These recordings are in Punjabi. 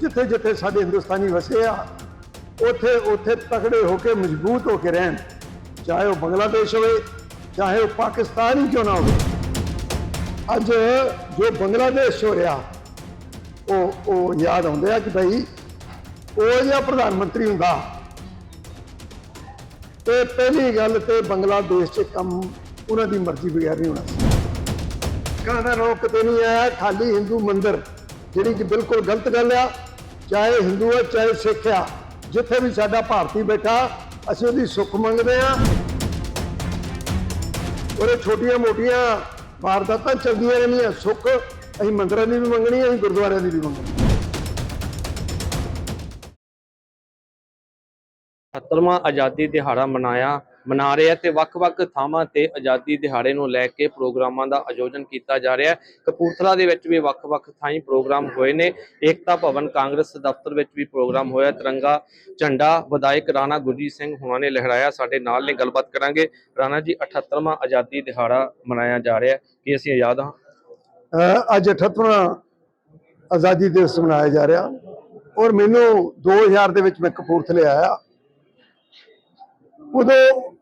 ਜਿੱਥੇ ਜਿੱਥੇ ਸਾਡੇ ਹਿੰਦੁਸਤਾਨੀ ਵਸੇ ਆ, ਉੱਥੇ ਉੱਥੇ ਤਕੜੇ ਹੋ ਕੇ ਮਜ਼ਬੂਤ ਹੋ ਕੇ ਰਹਿਣ। ਚਾਹੇ ਉਹ ਬੰਗਲਾਦੇਸ਼ ਹੋਵੇ, ਚਾਹੇ ਉਹ ਪਾਕਿਸਤਾਨ ਹੀ ਕਿਉਂ ਨਾ ਹੋਵੇ। ਅੱਜ ਜੋ ਬੰਗਲਾਦੇਸ਼ ਹੋ ਰਿਹਾ, ਉਹ ਉਹ ਯਾਦ ਆਉਂਦੇ ਆ ਕਿ ਭਾਈ ਉਹ ਜਿਹਾ ਪ੍ਰਧਾਨ ਮੰਤਰੀ ਹੁੰਦਾ, ਤੇ ਪਹਿਲੀ ਗੱਲ ਤੇ ਬੰਗਲਾਦੇਸ਼ 'ਚ ਕੰਮ ਉਹਨਾਂ ਦੀ ਮਰਜ਼ੀ ਬਗੈਰ ਨਹੀਂ ਹੋਣਾ ਸੀ। ਕਹਿੰਦਾ ਰੋਕ ਤੇ ਨਹੀਂ ਆਇਆ, ਖਾਲੀ ਹਿੰਦੂ ਮੰਦਿਰ, ਜਿਹੜੀ ਕਿ ਬਿਲਕੁਲ ਗਲਤ ਗੱਲ ਆ ਚਾਹੇ ਹਿੰਦੂ ਹੈ ਚਾਹੇ ਸਿੱਖ ਆ ਜਿੱਥੇ ਵੀ ਸਾਡਾ ਭਾਰਤੀ ਬੈਠਾ ਅਸੀਂ ਉਹਦੀ ਸੁੱਖ ਮੰਗਦੇ ਆ ਉਹਦੇ ਛੋਟੀਆਂ ਮੋਟੀਆਂ ਵਾਰਦਾਤਾਂ ਚੱਲਦੀਆਂ ਰਹਿੰਦੀਆਂ ਸੁੱਖ ਅਸੀਂ ਮੰਦਰਾਂ ਦੀ ਵੀ ਮੰਗਣੀ ਅਸੀਂ ਗੁਰਦੁਆਰਿਆਂ ਦੀ ਵੀ ਮੰਗਣੀ 77ਵਾਂ ਆਜ਼ਾਦੀ ਦਿਹਾੜਾ ਮਨਾਇਆ ਮਨਾ ਰਿਹਾ ਤੇ ਵੱਖ-ਵੱਖ ਥਾਵਾਂ ਤੇ ਆਜ਼ਾਦੀ ਦਿਹਾੜੇ ਨੂੰ ਲੈ ਕੇ ਪ੍ਰੋਗਰਾਮਾਂ ਦਾ ਆਯੋਜਨ ਕੀਤਾ ਜਾ ਰਿਹਾ ਹੈ। ਕਪੂਰਥਲਾ ਦੇ ਵਿੱਚ ਵੀ ਵੱਖ-ਵੱਖ ਥਾਈਂ ਪ੍ਰੋਗਰਾਮ ਹੋਏ ਨੇ। ਏਕਤਾ ਭਵਨ ਕਾਂਗਰਸ ਦਫ਼ਤਰ ਵਿੱਚ ਵੀ ਪ੍ਰੋਗਰਾਮ ਹੋਇਆ। ਤਿਰੰਗਾ ਝੰਡਾ ਵਿਧਾਇਕ ਰਾਣਾ ਗੁਰਜੀਤ ਸਿੰਘ ਹੁਣਾਂ ਨੇ ਲਹਿਰਾਇਆ। ਸਾਡੇ ਨਾਲ ਨੇ ਗੱਲਬਾਤ ਕਰਾਂਗੇ। ਰਾਣਾ ਜੀ 78ਵਾਂ ਆਜ਼ਾਦੀ ਦਿਹਾੜਾ ਮਨਾਇਆ ਜਾ ਰਿਹਾ ਹੈ। ਕੀ ਅਸੀਂ ਆਜ਼ਾਦ ਹਾਂ? ਅਹ ਅੱਜ 78ਵਾਂ ਆਜ਼ਾਦੀ ਦਿਵਸ ਮਨਾਇਆ ਜਾ ਰਿਹਾ। ਔਰ ਮੈਨੂੰ 2000 ਦੇ ਵਿੱਚ ਮੈਂ ਕਪੂਰਥਲੇ ਆਇਆ। ਉਦੋਂ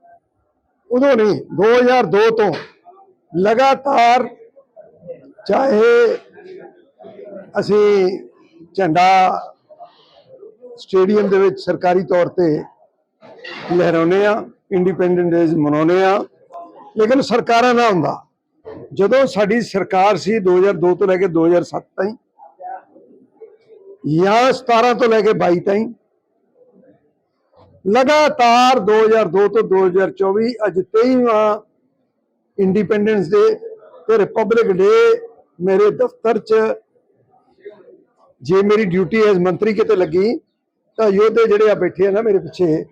ਉਦੋਂ ਨਹੀਂ 2002 ਤੋਂ ਲਗਾਤਾਰ ਚਾਹੇ ਅਸੀਂ ਝੰਡਾ ਸਟੇਡੀਅਮ ਦੇ ਵਿੱਚ ਸਰਕਾਰੀ ਤੌਰ ਤੇ ਲਹਿਰਾਉਂਦੇ ਆ ਇੰਡੀਪੈਂਡੈਂਟ ਡੇਜ਼ ਮਨਾਉਂਦੇ ਆ ਲੇਕਿਨ ਸਰਕਾਰਾਂ ਦਾ ਹੁੰਦਾ ਜਦੋਂ ਸਾਡੀ ਸਰਕਾਰ ਸੀ 2002 ਤੋਂ ਲੈ ਕੇ 2007 ਤਾਈਂ ਜਾਂ 17 ਤੋਂ ਲੈ ਕੇ 22 ਤਾਈਂ ਲਗਾਤਾਰ 2002 ਤੋਂ 2024 ਅੱਜ 23ਵਾਂ ਇੰਡੀਪੈਂਡੈਂਸ ਡੇ ਤੇ ਰਿਪਬਲਿਕ ਡੇ ਮੇਰੇ ਦਫ਼ਤਰ 'ਚ ਜੇ ਮੇਰੀ ਡਿਊਟੀ ਐਜ਼ ਮੰਤਰੀ ਕਿਤੇ ਲੱਗੀ, ਤਾਂ ਯੋਧੇ ਜਿਹੜੇ ਆ ਬੈਠੇ ਆ ਨਾ ਮੇਰੇ ਪਿੱਛੇ,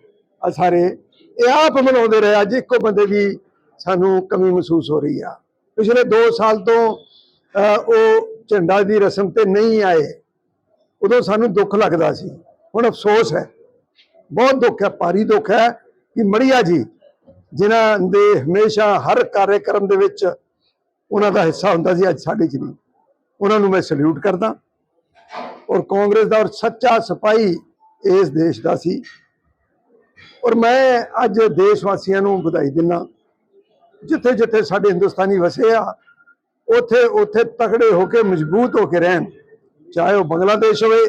ਆ ਸਾਰੇ, ਇਹ ਆਪ ਮਨਾਉਂਦੇ ਰਹੇ। ਅੱਜ ਇੱਕੋ ਬੰਦੇ ਦੀ ਸਾਨੂੰ ਕਮੀ ਮਹਿਸੂਸ ਹੋ ਰਹੀ ਆ। ਪਿਛਲੇ 2 ਸਾਲ ਤੋਂ ਉਹ ਝੰਡਾ ਦੀ ਰਸਮ ਤੇ ਨਹੀਂ ਆਏ। ਉਦੋਂ ਸਾਨੂੰ ਦੁੱਖ ਲੱਗਦਾ ਸੀ। ਹੁਣ ਅਫਸੋਸ ਹੈ। ਬਹੁਤ ਦੁੱਖ ਹੈ, ਭਾਰੀ ਦੁੱਖ ਹੈ ਕਿ ਮੜੀਆ ਜੀ, ਜਿਨ੍ਹਾਂ ਦੇ ਹਮੇਸ਼ਾ ਹਰ ਕਾਰਜਕ੍ਰਮ ਦੇ ਵਿੱਚ ਉਹਨਾਂ ਦਾ ਹਿੱਸਾ ਹੁੰਦਾ ਸੀ, ਅੱਜ ਸਾਡੇ ਚ ਨਹੀਂ। ਉਹਨਾਂ ਨੂੰ ਮੈਂ ਸਲੂਟ ਕਰਦਾ। ਔਰ ਕਾਂਗਰਸ ਦਾ ਔਰ ਸੱਚਾ ਸਿਪਾਹੀ ਇਸ ਦੇਸ਼ ਦਾ ਸੀ। ਔਰ ਮੈਂ ਅੱਜ ਦੇਸ਼ ਵਾਸੀਆਂ ਨੂੰ ਵਧਾਈ ਦਿੰਦਾ। ਜਿੱਥੇ ਜਿੱਥੇ ਸਾਡੇ ਹਿੰਦੁਸਤਾਨੀ ਵਸੇ ਆ, ਉੱਥੇ ਉੱਥੇ ਤਕੜੇ ਹੋ ਕੇ ਮਜ਼ਬੂਤ ਹੋ ਕੇ ਰਹਿਣ। ਚਾਹੇ ਉਹ ਬੰਗਲਾਦੇਸ਼ ਹੋਵੇ,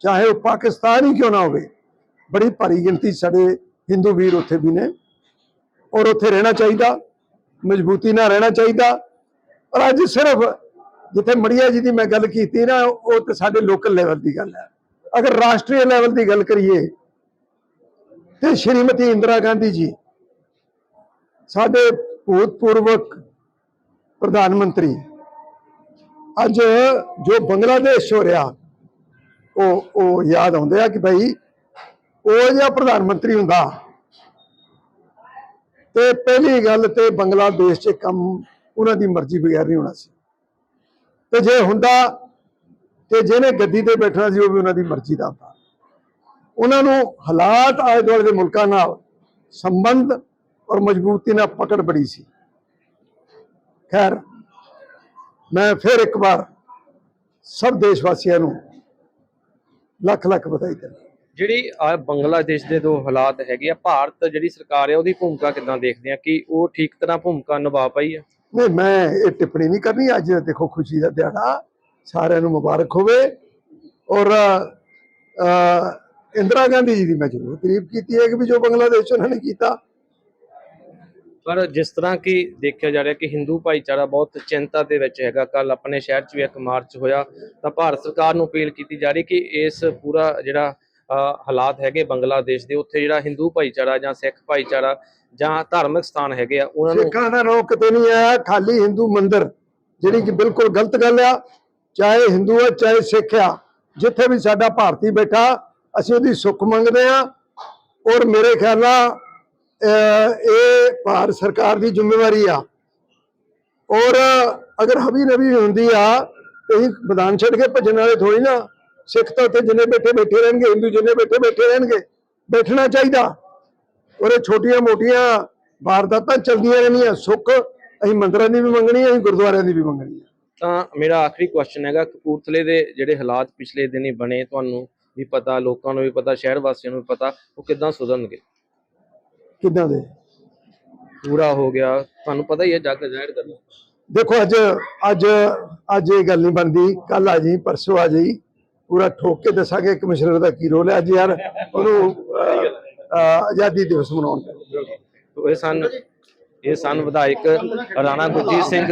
ਚਾਹੇ ਉਹ ਪਾਕਿਸਤਾਨ ਹੀ ਕਿਉਂ ਨਾ ਹੋਵੇ। ਬੜੀ ਭਾਰੀ ਗਿਣਤੀ ਸਾਡੇ ਹਿੰਦੂ ਵੀਰ ਉੱਥੇ ਵੀ ਨੇ। ਔਰ ਉੱਥੇ ਰਹਿਣਾ ਚਾਹੀਦਾ, ਮਜ਼ਬੂਤੀ ਨਾਲ ਰਹਿਣਾ ਚਾਹੀਦਾ। ਔਰ ਅੱਜ ਸਿਰਫ ਜਿੱਥੇ ਮੜੀਆ ਜੀ ਦੀ ਮੈਂ ਗੱਲ ਕੀਤੀ ਨਾ, ਉਹ ਤੇ ਸਾਡੇ ਲੋਕਲ ਲੈਵਲ ਦੀ ਗੱਲ ਹੈ। ਅਗਰ ਰਾਸ਼ਟਰੀ ਲੈਵਲ ਦੀ ਗੱਲ ਕਰੀਏ, ਤੇ ਸ਼੍ਰੀਮਤੀ ਇੰਦਰਾ ਗਾਂਧੀ ਜੀ, ਸਾਡੇ ਭੂਤਪੂਰਵਕ ਪ੍ਰਧਾਨ ਮੰਤਰੀ, ਅੱਜ ਜੋ ਬੰਗਲਾਦੇਸ਼ ਹੋ ਰਿਹਾ, ਉਹ ਉਹ ਯਾਦ ਆਉਂਦੇ ਆ ਕਿ ਭਾਈ ਉਹ ਜਿਹਾ ਪ੍ਰਧਾਨ ਮੰਤਰੀ ਹੁੰਦਾ। ਤੇ ਪਹਿਲੀ ਗੱਲ ਤੇ ਬੰਗਲਾਦੇਸ਼ 'ਚ ਕੰਮ ਉਹਨਾਂ ਦੀ ਮਰਜ਼ੀ ਬਗੈਰ ਨਹੀਂ ਹੋਣਾ ਸੀ। ਤੇ ਜੇ ਹੁੰਦਾ ਤੇ ਜਿਹਨੇ ਗੱਦੀ ਤੇ ਬੈਠਣਾ ਸੀ, ਉਹ ਵੀ ਉਹਨਾਂ ਦੀ ਮਰਜ਼ੀ ਦਾ ਹੁੰਦਾ। ਉਹਨਾਂ ਨੂੰ ਹਾਲਾਤ ਆਲੇ ਦੁਆਲੇ ਦੇ ਮੁਲਕਾਂ ਨਾਲ ਸੰਬੰਧ ਔਰ ਮਜ਼ਬੂਤੀ ਨਾਲ ਪਕੜ ਬੜੀ ਸੀ। ਖੈਰ, ਮੈਂ ਫਿਰ ਇੱਕ ਵਾਰ ਸਭ ਦੇਸ਼ ਵਾਸੀਆਂ ਨੂੰ ਲੱਖ ਲੱਖ ਵਧਾਈ ਦਿੰਦਾ। ਜਿਹੜੀ ਆ ਬੰਗਲਾਦੇਸ਼ ਦੇ ਦੋ ਹਾਲਾਤ ਹੈਗੇ ਆ ਭਾਰਤ ਜਿਹੜੀ ਸਰਕਾਰ ਹੈ ਉਹਦੀ ਭੂਮਿਕਾ ਕਿੱਦਾਂ ਦੇਖਦੇ ਆ? ਕਿ ਉਹ ਠੀਕ ਤਰ੍ਹਾਂ ਭੂਮਿਕਾ ਨਿਭਾ ਪਾਈ ਹੈ ਨਹੀਂ ਮੈਂ ਇਹ ਟਿੱਪਣੀ ਨਹੀਂ ਕਰਨੀ ਅੱਜ ਦੇਖੋ ਖੁਸ਼ੀ ਦਾ ਦਿਹਾੜਾ ਸਾਰਿਆਂ ਨੂੰ ਮੁਬਾਰਕ ਹੋਵੇ। ਔਰ ਇੰਦਰਾ ਗਾਂਧੀ ਜੀ ਦੀ ਮੈਂ ਜ਼ਰੂਰ ਤਾਰੀਫ ਕੀਤੀ ਹੈ ਕਿ ਵੀ ਜੋ ਬੰਗਲਾਦੇਸ਼ ਉਹਨਾਂ ਨੇ ਕੀਤਾ। ਪਰ ਜਿਸ ਤਰ੍ਹਾਂ ਕਿ ਦੇਖਿਆ ਜਾ ਰਿਹਾ ਕਿ ਹਿੰਦੂ ਭਾਈਚਾਰਾ ਬਹੁਤ ਚਿੰਤਾ ਦੇ ਵਿੱਚ ਹੈਗਾ ਕੱਲ ਆਪਣੇ ਸ਼ਹਿਰ 'ਚ ਵੀ ਇੱਕ ਮਾਰਚ ਹੋਇਆ ਤਾਂ ਭਾਰਤ ਸਰਕਾਰ ਨੂੰ ਅਪੀਲ ਕੀਤੀ ਜਾ ਰਹੀ ਕਿ ਇਸ ਪੂਰਾ ਜਿਹੜਾ ਹਾਲਾਤ ਹੈਗੇ ਬੰਗਲਾਦੇਸ਼ ਦੇ, ਉੱਥੇ ਜਿਹੜਾ ਹਿੰਦੂ ਭਾਈਚਾਰਾ ਜਾਂ ਸਿੱਖ ਭਾਈਚਾਰਾ ਜਾਂ ਧਾਰਮਿਕ ਸਥਾਨ ਹੈਗੇ ਆ, ਉਹਨਾਂ ਨੂੰ ਸਿੱਖਾਂ ਦਾ ਰੋਕ ਕਿਤੇ ਨਹੀਂ ਆਇਆ, ਖਾਲੀ ਹਿੰਦੂ ਮੰਦਿਰ, ਜਿਹੜੀ ਕਿ ਬਿਲਕੁਲ ਗਲਤ ਗੱਲ ਆ, ਚਾਹੇ ਹਿੰਦੂ ਆ, ਚਾਹੇ ਸਿੱਖ ਆ, ਜਿੱਥੇ ਵੀ ਸਾਡਾ ਭਾਰਤੀ ਬੈਠਾ, ਅਸੀਂ ਉਹਦੀ ਸੁੱਖ ਮੰਗਦੇ ਆ। ਔਰ ਮੇਰੇ ਖਿਆਲ ਨਾਲ ਇਹ ਭਾਰਤ ਸਰਕਾਰ ਦੀ ਜ਼ਿੰਮੇਵਾਰੀ ਆ। ਔਰ ਅਗਰ ਹਬੀ ਨਬੀ ਹੁੰਦੀ ਆ, ਤੇ ਅਸੀਂ ਮੈਦਾਨ ਛੱਡ ਕੇ ਭੱਜਣ ਵਾਲੇ ਥੋੜੀ ਨਾ। ਸਿੱਖ ਤਾਂ ਉੱਥੇ ਜਿੰਨੇ ਬੈਠੇ ਬੈਠੇ ਰਹਿਣਗੇ ਹਿੰਦੂ ਜਿੰਨੇ ਬੈਠੇ ਬੈਠੇ ਰਹਿਣਗੇ ਬੈਠਣਾ ਚਾਹੀਦਾ। ਔਰ ਇਹ ਛੋਟੀਆਂ ਮੋਟੀਆਂ ਵਾਰਦਾਤਾਂ ਚੱਲਦੀਆਂ ਰਹਿੰਦੀਆਂ ਸੁੱਖ ਅਸੀਂ ਮੰਦਰਾਂ ਦੀ ਵੀ ਮੰਗਣੀ ਅਸੀਂ ਗੁਰਦੁਆਰਿਆਂ ਦੀ ਵੀ ਮੰਗਣੀ ਹੈ ਤਾਂ ਮੇਰਾ ਆਖਰੀ ਕੁਐਸਚਨ ਹੈਗਾ ਕਪੂਰਥਲੇ ਦੇ ਜਿਹੜੇ ਹਾਲਾਤ ਪਿਛਲੇ ਦਿਨੀ ਬਣੇ ਤੁਹਾਨੂੰ ਵੀ ਪਤਾ ਲੋਕਾਂ ਨੂੰ ਵੀ ਪਤਾ ਸ਼ਹਿਰ ਵਾਸੀਆਂ ਨੂੰ ਵੀ ਪਤਾ ਉਹ ਕਿੱਦਾਂ ਸੁਧਰਨਗੇ? ਕਿੱਦਾਂ ਦੇ? ਪੂਰਾ ਹੋ ਗਿਆ ਤੁਹਾਨੂੰ ਪਤਾ ਹੀ ਹੈ ਜੱਗ ਜ਼ਾਹਿਰ ਕਰਨਾ। ਦੇਖੋ ਅੱਜ ਅੱਜ ਅੱਜ ਇਹ ਗੱਲ ਨਹੀਂ ਬਣਦੀ ਕੱਲ ਆ ਜੀ ਪਰਸੋਂ ਆ ਜੀ ਪੂਰਾ ਠੋਕ ਕੇ ਦੱਸਾਂਗੇ ਕਮਿਸ਼ਨਰ ਦਾ ਕੀ ਰੋਲ ਹੈ। ਅੱਜ ਯਾਰ ਉਹਨੂੰ ਆਜ਼ਾਦੀ ਦਿਵਸ ਮਨਾਉਣ ਦਾ। ਤੋ ਇਹ ਸਨ ਇਹ ਸਨ ਵਿਧਾਇਕ ਰਾਣਾ ਗੁਰਜੀਤ ਸਿੰਘ।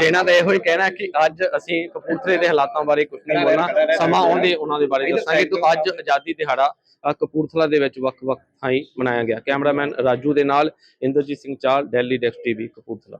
ਜਿਨ੍ਹਾਂ ਦਾ ਇਹੋ ਹੀ ਕਹਿਣਾ ਕਿ ਅੱਜ ਅਸੀਂ ਕਪੂਰਥਲੇ ਦੇ ਹਾਲਾਤਾਂ ਬਾਰੇ ਕੁਝ ਨਹੀਂ ਬੋਲਣਾ ਸਮਾਂ ਆਉਂਦੇ ਉਹਨਾਂ ਦੇ ਬਾਰੇ ਦੱਸਾਂਗੇ। ਕਿ ਅੱਜ ਆਜ਼ਾਦੀ ਦਿਹਾੜਾ ਕਪੂਰਥਲਾ ਦੇ ਵਿੱਚ ਵੱਖ-ਵੱਖ ਥਾਈਂ ਮਨਾਇਆ ਗਿਆ। ਕੈਮਰਾਮੈਨ ਰਾਜੂ ਦੇ ਨਾਲ ਇੰਦਰਜੀਤ ਸਿੰਘ ਚਾਲ ਦਿੱਲੀ ਡੈਕਸ ਟੀਵੀ ਕਪੂਰਥਲਾ।